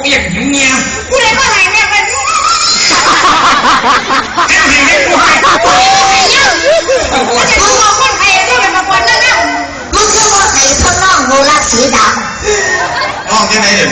กอย่างเงี้ยกูเลยก็ไหลแม่เป็นมึงบอกคนไทยด้วยเป็นมาคนนั่นนะมึงคือว่าไทยทดลองโบราณสีดำลองยังไงเนี่ย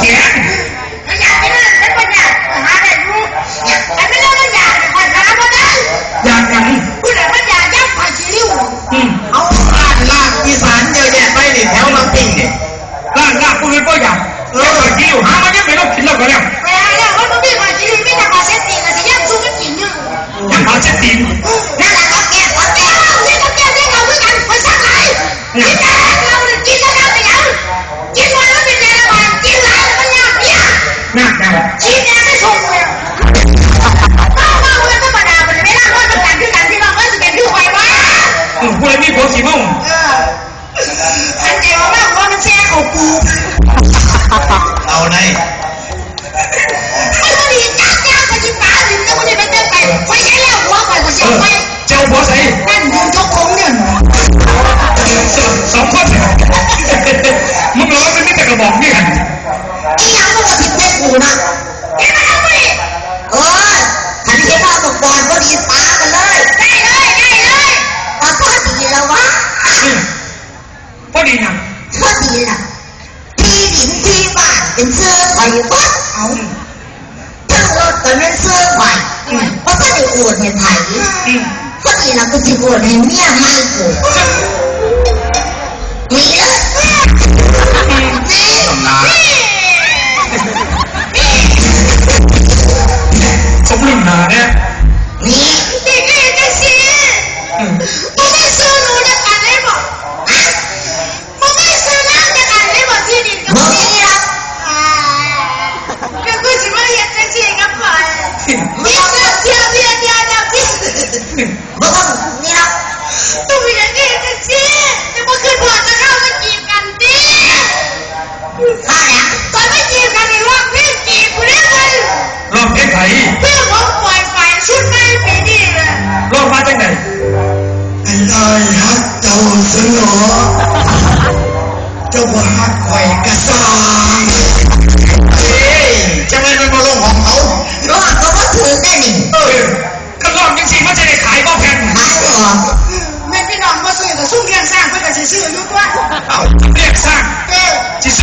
yeah. ใช้แล้วหัวก่อนก็เอเสียอไฟเจ้าผัวใส่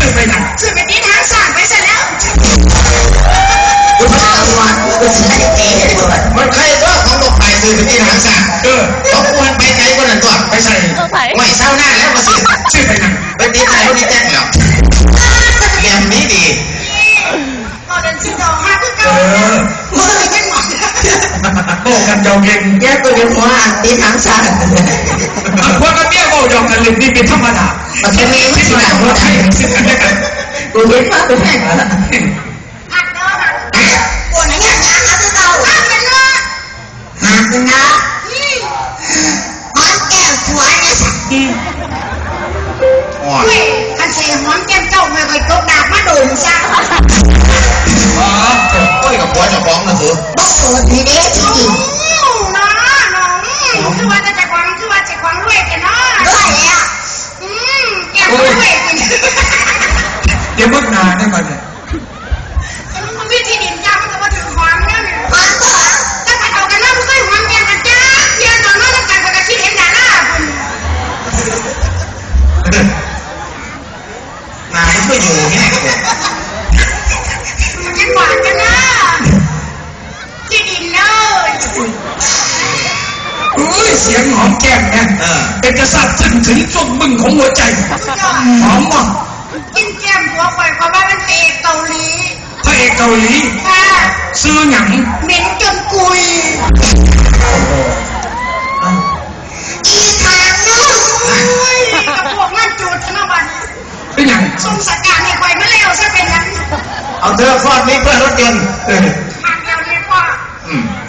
จะซื้อไปยังซื้อไปตีทางสร้างไปซะแล้วกูจะเอาวันกูจะได้เตะให้ดูมันมันใครตัวของลูกไปซื้อไปที่ทางสั่งเออเขาควรไปไกลกว่านั้นตัวไปใส่ไม่เศร้าหน้าแล้วมาซื้อซื้อไปยังไปตีไทยเขาดีแจ้งแล้วเกมนี้ดีก็เดินซื้อดอกมาคือเอเก่าอมือยังหมด โบ้กันเจ้าเก่งแยกตัวเดียวหัวอ่านตีทางซ้ายพวกกันเบี้ยโบ้ยอมกันเลยนี่เป็นธรรมดามันจะมีไม่ที่ใช่มาหขรอองไทยซึ่งกันและกันกูเห็นว่าเป็นแม่เหรอหักเนาะหักปวดไหนยังยังเอาตัวเก่าหักกันเนาะหากันนะนี่หอนแก้วผัวเนี่ยสักอ๋อเฮ้ยคันเสียหอมแก้มเจ้าไม่ค่อยกบดาบมาโดนซะอ๋อโอ้ ยกับผัวเจ้าของนะถือบ่โสดนี่เด้ที่จริงน้องน้องคือว่าจะจะควางคือว่าจะควางรวยกันเนาะด้วยแล้วอืมแก้มรวยกันเดี๋ยวมึกนาได้มาเนี่ยมันวิธีดินจ้ามันก็มาถึงหอมแล้วเนี่ยหอนตัวถ้าใครเอากันแล้วมันก็หอมแก้มกันจ้าเพียงตอนนั้นต้องการกับคิดเห็นหน้าหน้าคุณนามันไม่อยู่เนี่ย อุ้ยเสียงหอมแก้มเนี่ยเออเป็นกษัตริย์ถึงถึงจุดบึ้งของหัวใจหอมมากกินแก้มหัวข่อยเพราะว่ามันเป็นเอกเกาหลีพระเอกเกาหลีค่ะซื้อหยังเหม็นจนกุยอีทางนู้นโอ้ยกับพวกมันจูดขนมบันเป็นหยังสมสการให้ข่อยมาเร็วซะเป็นนั้นเอาเธอฟอดนี้เพื่อรถยนต์เออทางเดียวนี้พ่ออืมพ่อจ้าทางนี้รถนะรถนะพ่อจ้า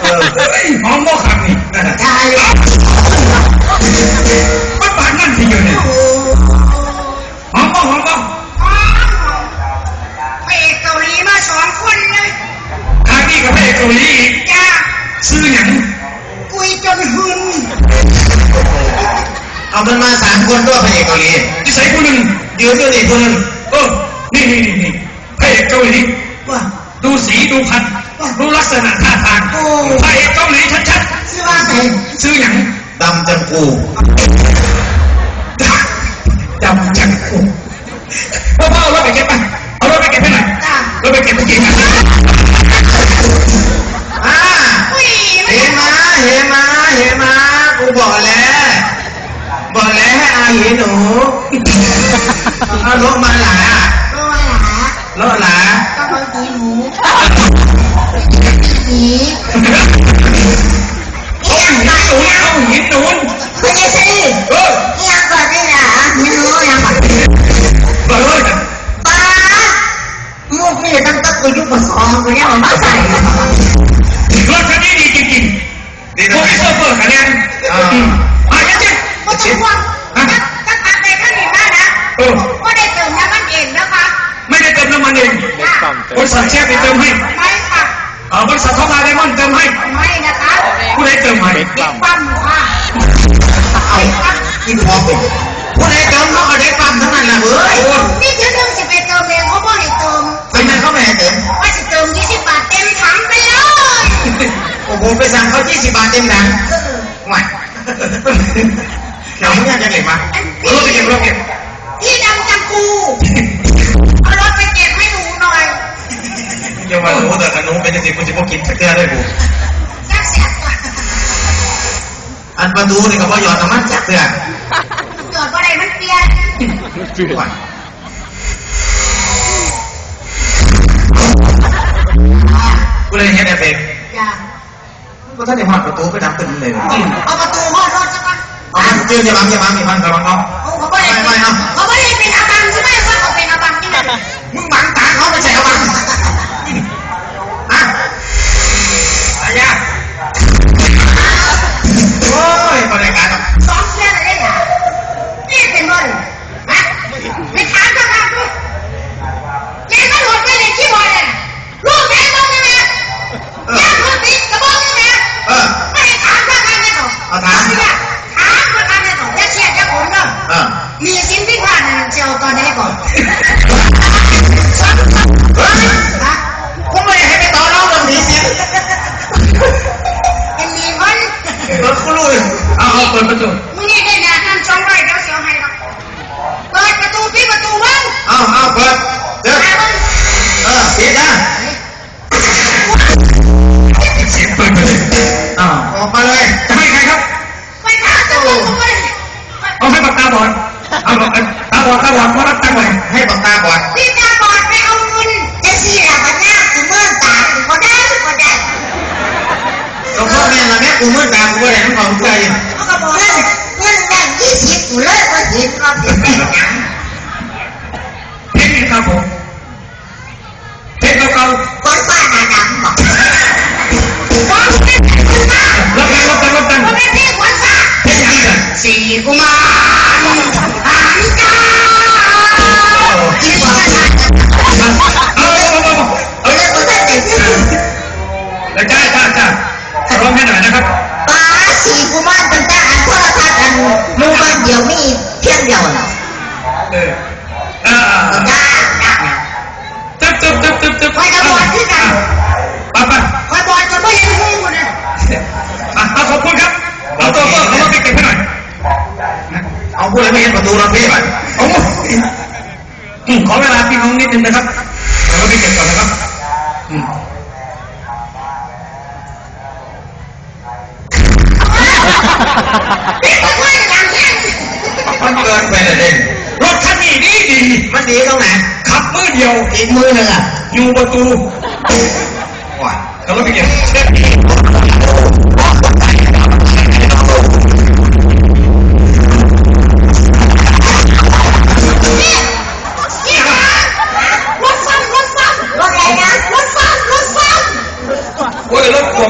เออเฮ้ยหอมบ่ขังนี่ตายแล้วมันบานนั่นที่อยู่เนี่ยหอมบ่หอมบ่พระเอกเกาหลีมาสองคนเลยทางนี้กับพระเอกเกาหลีอีกจ้าซื้อหยังกุยจนหึนเอามันมาสามคนด้วยพระเอกเกาหลีที่ใส่ผู้หนึ่ง ยืนอยู่นี่คนหนึงเออนี่นี่นี่นี่พระเอกเกาหลีว่า ดูสีดูพันธุ์ดูลักษณะท่าทางโอ้ พระเอกเกาหลีชัดชื่อว่าไงๆซื้อหยังดำจังกูดำจังกูพ่อพ่อเอารถไปเก็บไปเอารถไปเก็บให้หน่อยจ้ารถไปเก็บไปกินกันอ่าอุ้ยไม่เฮมาเฮมาเฮมากูบอกแล้ว บอกแล้วให้อาเห็นหนู เอารถมาหลาโดนหลารถหลาก็บางทีหนูผีเอาหินหนุนเอาหินหนุนไม่ใช่สิเออยังก่อนนี่นะไม่รู้ยังก่อนเปิดเลยป้ามุกนี่นี่ตั้งแต่กูยุคปสองกูยังมาใส่ กินพอเป็นผู้ใดเติมเขาก็ได้ปั๊มทั้งนั้นแหละเฮ้ยโอ้นี่เดี๋ยวเรื่องสิไปเติมเองเขาบอกให้เติมเป็นไงเขาไม่ให้เติมว่าจะเติม20บาทเต็มถังไปเลยโอ้โหไปสั่งเขา20บาทเต็มหนังหวานเราไม่อยากจะเก็บมารถไปเก็บรถเก็บพี่ดำจังกูเอารถไปเก็บให้หนูหน่อยอย่ามารู้แต่ขนมเป็นสิคุณจะพกกินสักเกลือได้บุ อันประตูนี่ก็ว่าหยอดน้ำมันจักเกลือจอดว่าไรมันเปลี่ยนหวานกูเลยเห็นไอ้เป็ดอย่าก็ท่านในหอดประตูไปดับตึ้งเลยเอาประตูหอดรถสักวันเอามันจืดอย่าบังอย่าบังอย่าบังระวังน้องเขาเขาไม่ได้เขาไม่ได้เป็นอาบังใช่ไหมว่าเขาเป็นอาบังใช่ไหมมึงบังตาเขาไม่ใช่เอาบัง หลวงพ่อแม่ละแม่กูมืดตากูว่าอะไรทั้งของใจเขาก็บอกเงินเงินแบ่งยี่สิบกูเลยก็เห็นก็เห็นแต่ยังเพชรนี่ครับผมเพชรเก่าคนฟ้าหนาดำบอกฟ้องแม่คุณมาๆรับตังค์รับตังค์รับตังค์พ่อแม่พี่ขวัญฟ้าเพชรยังไงสี่กูมา เอาพูดแล้วไม่เห็นประตูรถพี่ป่ะโอ้โหอืมขอเวลาพี่น้องนิดนึงนะครับเราไปเก็บก่อนนะครับอืมพี่ก็ช่วยอย่างนี้มันเกินไปเลยเด่นรถคันนี้ดีดี มันดีตรงไหนขับมือเดียวอีกมือหนึ่งอะอยู่ประตูว้าเราไปเก็บ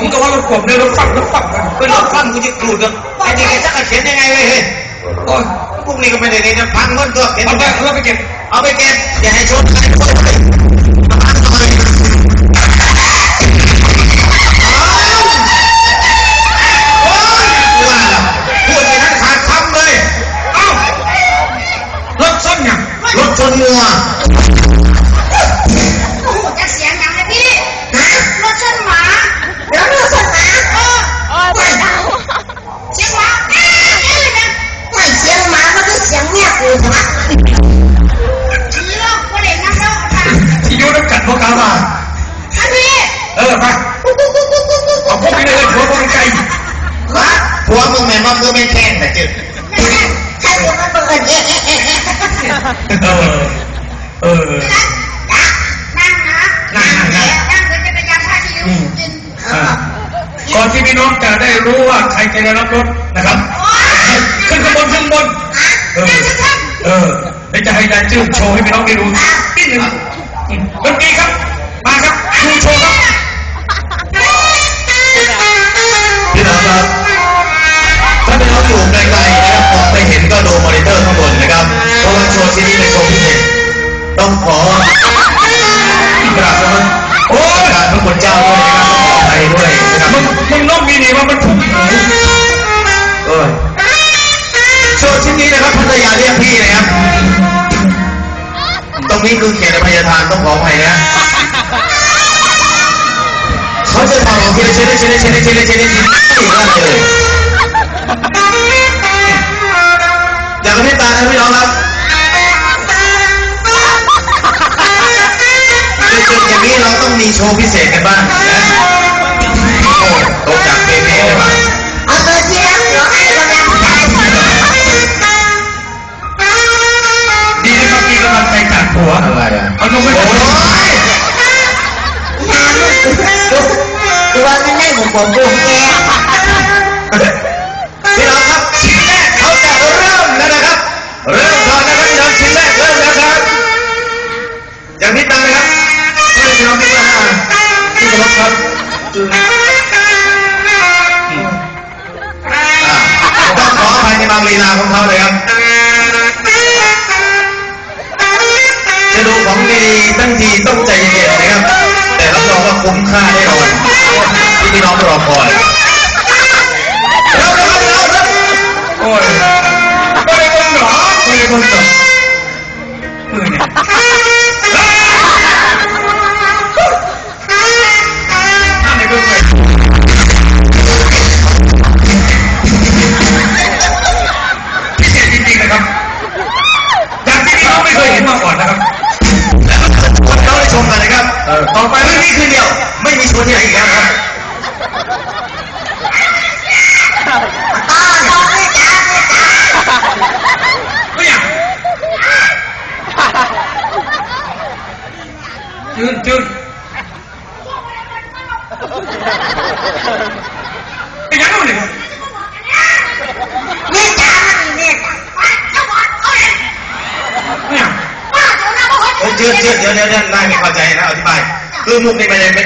ผมก็ว่ารถผมเนี่ยรถฟังรถฟังเป็นรถฟังกูจะกรูดเลยไอ้นี่แกจะกระเขียนยังไงเลยเฮ้ยโอ้ยพวกนี้ก็ไม่ได้เรียนฟังเงินตัวเขียนเอาไปเราไปเก็บเอาไปเก็บอย่าให้ชนใครชนใครมาหาหน่อยโอ้ยว่าแเมียกูใช่ไหมผีโลกคนเล่นน้ำแล้วค่ะที่อยูน้ำกัดพวกเขามาท่านพี่เออไปเอาพวกนี้เลยหัวพวกมันไกลวะผัวมึงแม่นว่ามึงไม่แข่งแต่จืดแม่แม่ใครจะมาเปิดเอ๊ะเอ๊ะเอ๊ะเออเออนั่งนะนั่งนั่งนั่งนั่งเดี๋ยวจะไปยามท่าที่อยู่กินอ่าก่อนที่พี่น้องจะได้รู้ว่าใครจะได้รับรถนะครับ ขึ้นข้างบนขึ้นข้างบนเออนั่งชัด เออแล้จะให้รายชื่อโชว์ให้พี่น้องได้ดูนิดหนึ่งดนตรีครับ มาครับครูโชว์ครับพี่น้องครับถ้าพี่น้องอยู่ไกลๆนะครับมองไปเห็นก็ดูมอนิเตอร์ข้างบนนะครับเพราะว่าโชว์ที่นี่เป็นโชว์พิเศษต้องขอกราบสวัสดีโอ้ยพระคุณเจ้าด้วยนะครับขออภัยด้วยนะครับมึงมึงน้องมีดีว่ามันถูกเออ โชว์ชิ้นนี้นะครับพัทยาเรียกพี่นะครับ ตรงนี้คือเขตอนพยธานต้องขออภัยนะเขาจะต่อรองทีลเชิ้นลเชิ้นลเชิ้นลเชิ้นลเชิ้นลเชิ้นไม่ว่าเลยอยากให้พี่ตาให้พี่น้องครับเจออย่างนี้เราต้องมีโชว์พิเศษกันบ้างนะโอ้ตกจากเบเบ้เลยบ้าง ใจจากผัวอะไรอะเอาลงไปโอ้ยน้ำมันดูตัวมันได้ผมผมบุ้งแกพี่น้องครับชิ้นแรกเขาจะเริ่มแล้วนะครับ เริ่มก่อนนะครับพี่น้องชิ้นแรกเริ่มแล้วครับ อย่างนี้ตังนะครับให้พี่น้องพี่ว่าพี่กรบครับอ่าต้องขออภัยในบางลีลาของเขาเลยครับ จะดูของดีตั้งทีต้องใจเย็นๆนะครับ แต่รับรองว่าคุ้มค่าแน่นอนที่พี่น้องรอคอยเร็วเร็วเร็วเร็วโอ้ยไม่ได้คนหรอไม่ได้คนหรอมือเนี่ยห้ามในเบื้องเลย ต่อต่อเลยจ้าเลยจ้าไม่อยากจืดจืดไอ้ยังไงเนี่ยเนี่ยจ้ามันเนี่ยจ้าไม่อยากโอ้จืดจืดเดี๋ยวเดี๋ยวเดี๋ยวนายไม่เข้าใจนะอธิบาย คือมุกนี่ไม่ได้ไม่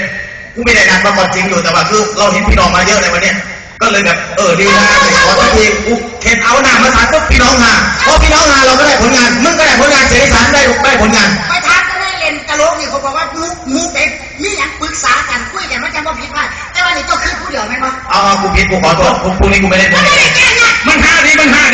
กูไม่ได้นัดมาก่อนจริงอยู่แต่ว่าคือเราเห็นพี่น้องมาเยอะในวันเนี้ก็เลยแบบเออดีนะขอสักทีกูเข็นเอาหน้ามาสานปุ๊บพี่น้องหาพอพี่น้องหาเราก็ได้ผลงานมึงก็ได้ผลงานเสียงอีสานได้ได้ผลงานไปทานก็ได้เล่นตลกนี่เขาบอกว่ามุกมุกเป็นมีอย่างปรึกษากันคุยกันมันจะบ่ผิดพลาดแต่ว่านี่เจ้าคือผู้เดียวไหมบ่เอาเอากูผิดกูขอโทษพรุ่งนี้กูไม่ได้ผลไม่งานได้แก่เนี่ยมันห้าดิมันห้าดิ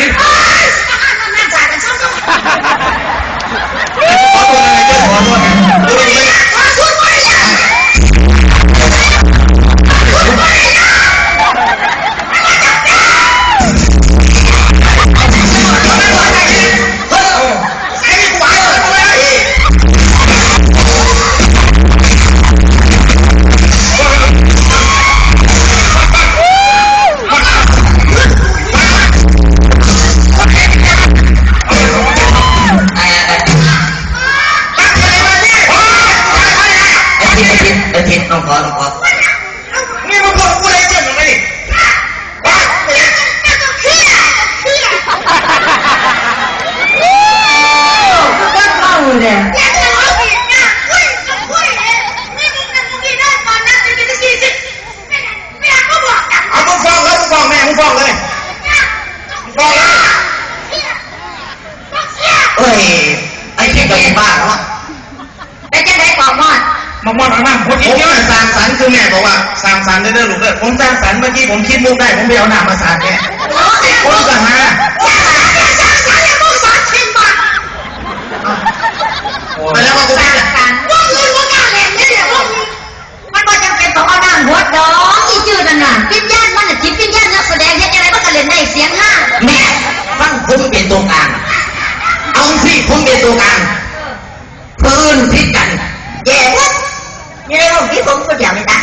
นี่เลยผมพี่ผมก็เดี๋ยวไม่ตา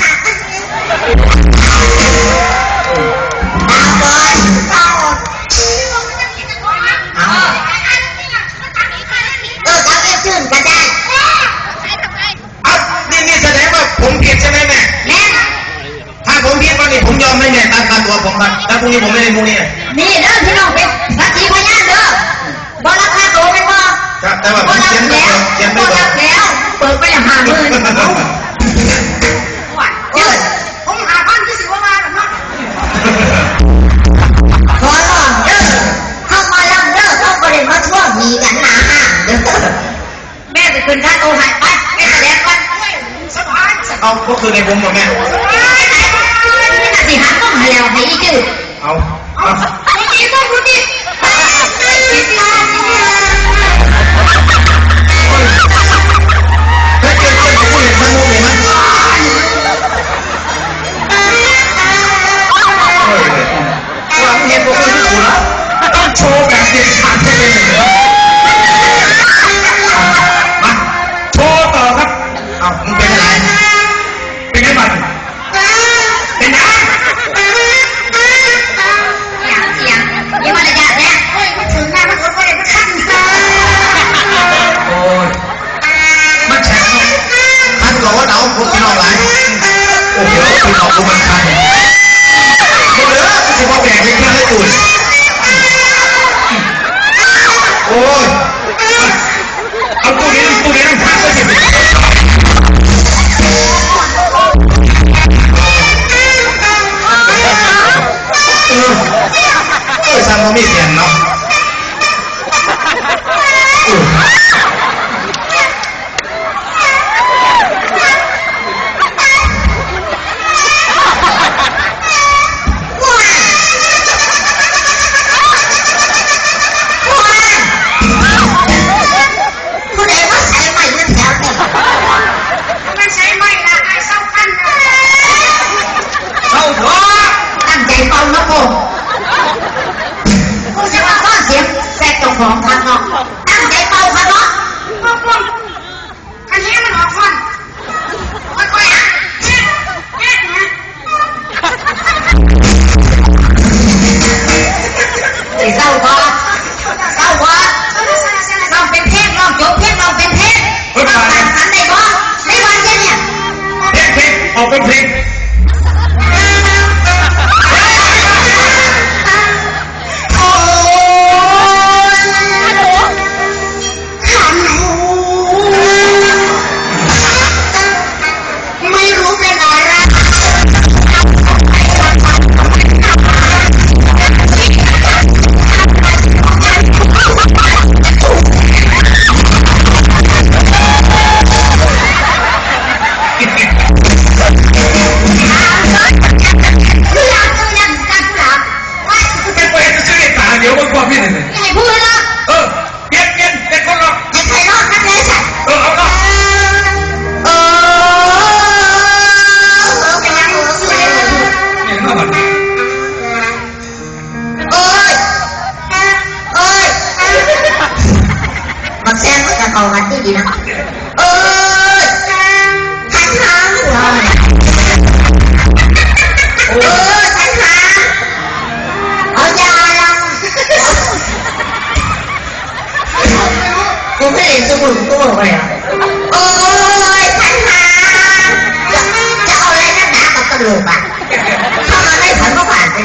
ตาก่อนตาก่อนเออตาเก็บชื่นก็ได้เอานี่นี่แสดงว่าผมผิดใช่ไหมแม่แม่ถ้าผมผิดวันนี้ผมยอมให้แม่ตัดค่าตัวผมครับแล้วพรุ่งนี้ผมไม่ได้มุกนี่นี่เด้อพี่น้องเป็นสักขีพยานเด้อบ่ราคาโตเป็นบ่ครับแต่ว่าผบ่มรัเขียนบไม่แล้วเขียนไม่บ่เขียนรับแล้วเปิดไปละห้าหมื่น ผมหาพันที่สิว่ามาแบบนั้นขอร้องเด้อเข้ามาลำเด้อเข้าประเด็นมาช่วงมีกันหนาห้างเด้อแม่ไปคืนค่าโตให้ไปแม่แสดงก่อนสบายสบายเอาก็คือในผมกับแม่นี่น่ะสิหันต้องให้แล้วให้อีจืดเอาเอาคนนี้ต้องคนนี้ไป โชว์แบบเด็ดขาดไม่เป็นยมชว์ต่อครับเอามึงเป็นอะไร เป็นไงบ้างนนะอย่างเสียงยังมาระยะแล้โอ้ยมันหน้ามัอ้ยฉันโอ้ยมัแฉะมันบอกว่าเดาพวกพี่น้ายโอ้โหนมันคั โ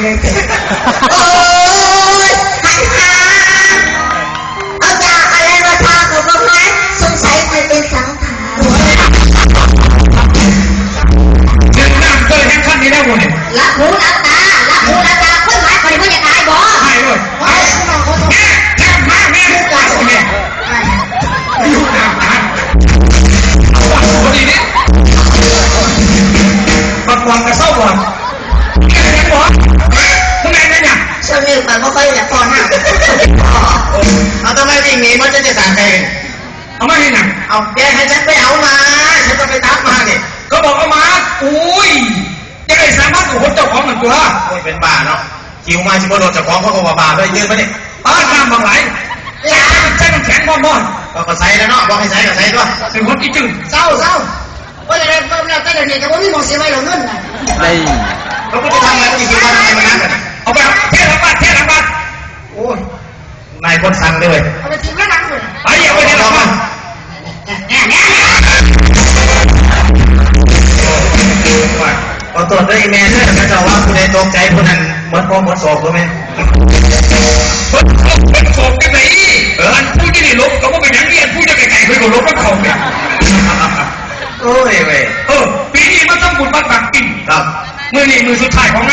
ก็ สามารถกับคนเจ้าของหนึ่งตัวโอ้ยเป็นบ้าเนาะคิวมาชิบโดนเจากของเขาก็ว่าบ้าด้วยยืนมาเนี่ยป้าน้ำบางไหลใช้น้ำแข็งบ้อนบ้อนก็ก็ใส่แล้วเนาะบอกให้ใส่ก็ใส่ด้วยเป็นคนอีจึงเศร้าเศร้าว่าจะได้เพิ่มแล้วแต่เดี๋ยวนี้ก็ว่ามีหมองเสียไว้หรอกเงินนะเขาก็จะทำอะไรก็จะคิดว่าทำไมมันนั่นกันเอาไปเทหลังบ้านเทหลังบ้านโอ้ยนายคนสั่งเลยเอาไปทิ้งไว้หลังเลยไปเอาไปเทหลังบ้าน ขอตรวจด้วยอีเมลด้วยนะเจ้าว่าคุณใดตกใจผู้นั้นเหมือนพ่อเหมือนศอกคุณไหมคนคนโศกกันไหนเอออันผู้ที่นี่ลบก็ว่าเป็นอย่างนี้อันผู้จะไกลๆเคยก็ลบมันเขาเนี่ยโอ้ยเว้ยเออปีนี้มันต้องบุญบัตรบักกินครับมือนี่มือสุดท้ายของงาน